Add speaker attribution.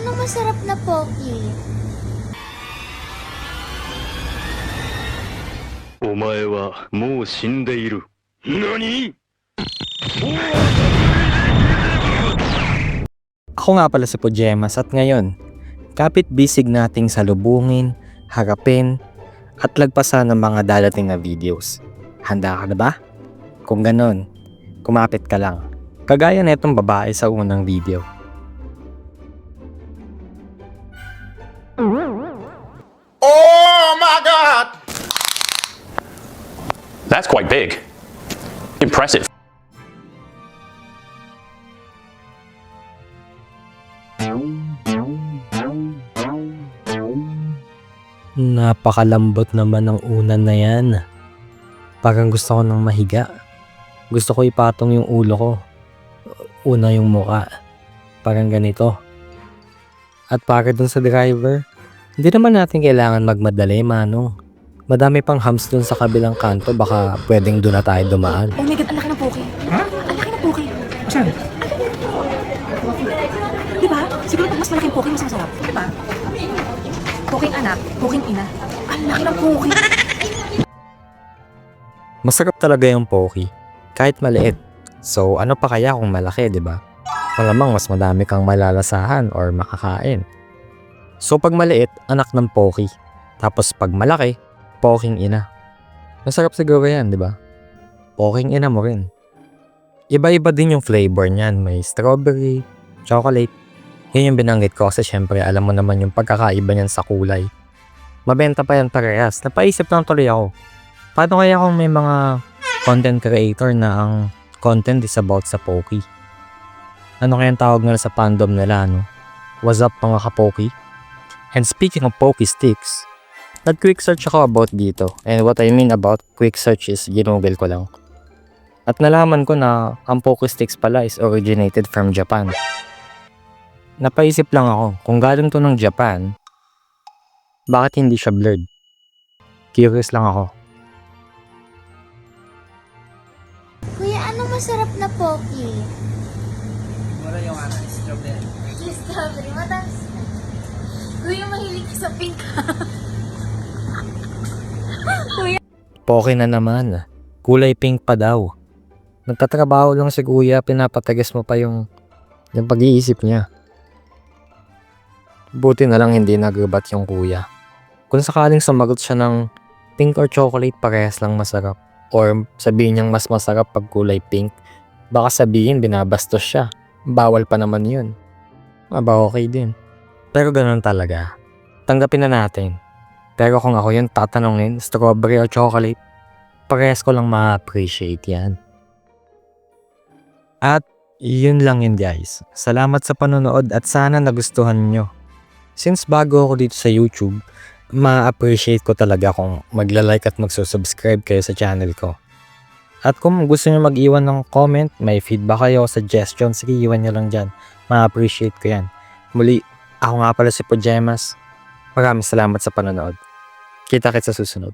Speaker 1: anong masarap na poki?
Speaker 2: お前はもう死んでいる。何
Speaker 3: Ako nga pala si Pujemas at ngayon, kapit bisig nating salubungin, harapin, at lagpasan ng mga dadating na videos. Handa ka na ba? Kung ganon, kumapit ka lang. Kagaya na itong babae sa unang video.
Speaker 4: That's quite big. Impressive.
Speaker 3: Napakalambot naman ng unan na yan. Parang gusto ko nang mahiga. Gusto ko ipatong yung ulo ko. Una yung muka. Parang ganito. At para dun sa driver, hindi naman natin kailangan magmadali, manong. Madami pang hams dun sa kabilang kanto, baka pwedeng dun na tayo dumaan.
Speaker 5: Oh my God, ang laki ng poke. Ha? Ang laki ng poke.
Speaker 6: Saan?
Speaker 5: Di ba? Siguro pag mas malaking poke, mas masarap. Di ba? Poking anak, poking ina. Ang laki ng poke.
Speaker 3: Masarap talaga yung poki, kahit maliit. So ano pa kaya kung malaki, di ba? Malamang mas madami kang malalasahan or makakain. So pag maliit, anak ng poki. Tapos pag malaki, poking ina. Masarap siguro yan, di ba? Poking ina mo rin. Iba-iba din yung flavor niyan. May strawberry, chocolate. Yun yung binanggit ko kasi syempre alam mo naman yung pagkakaiba niyan sa kulay. Mabenta pa yan parehas. Napaisip lang tuloy ako. Paano kaya kung may mga content creator na ang content is about sa Poki? Ano kaya tawag nila sa fandom nila, no? What's up mga ka-Poki? And speaking of Poki sticks, nag-quick search ako about dito. And what I mean about quick search is ginugol ko lang. At nalaman ko na ang sticks pala is originated from Japan. Napaisip lang ako, kung galing to ng Japan, bakit hindi siya blurred? Curious lang ako.
Speaker 1: Kuya, anong masarap na poki?
Speaker 6: Wala yung ano, strawberry.
Speaker 1: Strawberry, matamis. Kuya, mahilig ka sa pink.
Speaker 3: Poke na naman. Kulay pink pa daw. Nagtatrabaho lang si kuya, pinapatagas mo pa yung, yung pag-iisip niya. Buti na lang hindi nagrubat yung kuya. Kung sakaling sumagot siya ng pink or chocolate, parehas lang masarap. Or sabihin niyang mas masarap pag kulay pink, baka sabihin binabastos siya. Bawal pa naman yun. Aba okay din. Pero ganun talaga. Tanggapin na natin. Pero kung ako yun tatanungin, strawberry or chocolate, parehas ko lang ma-appreciate yan. At yun lang yun guys. Salamat sa panonood at sana nagustuhan nyo. Since bago ako dito sa YouTube, ma-appreciate ko talaga kung magla-like at magsusubscribe kayo sa channel ko. At kung gusto nyo mag-iwan ng comment, may feedback kayo, suggestion, sige iwan nyo lang dyan. Ma-appreciate ko yan. Muli, ako nga pala si Pajamas. Maraming salamat sa panonood. Kita kits sa susunod.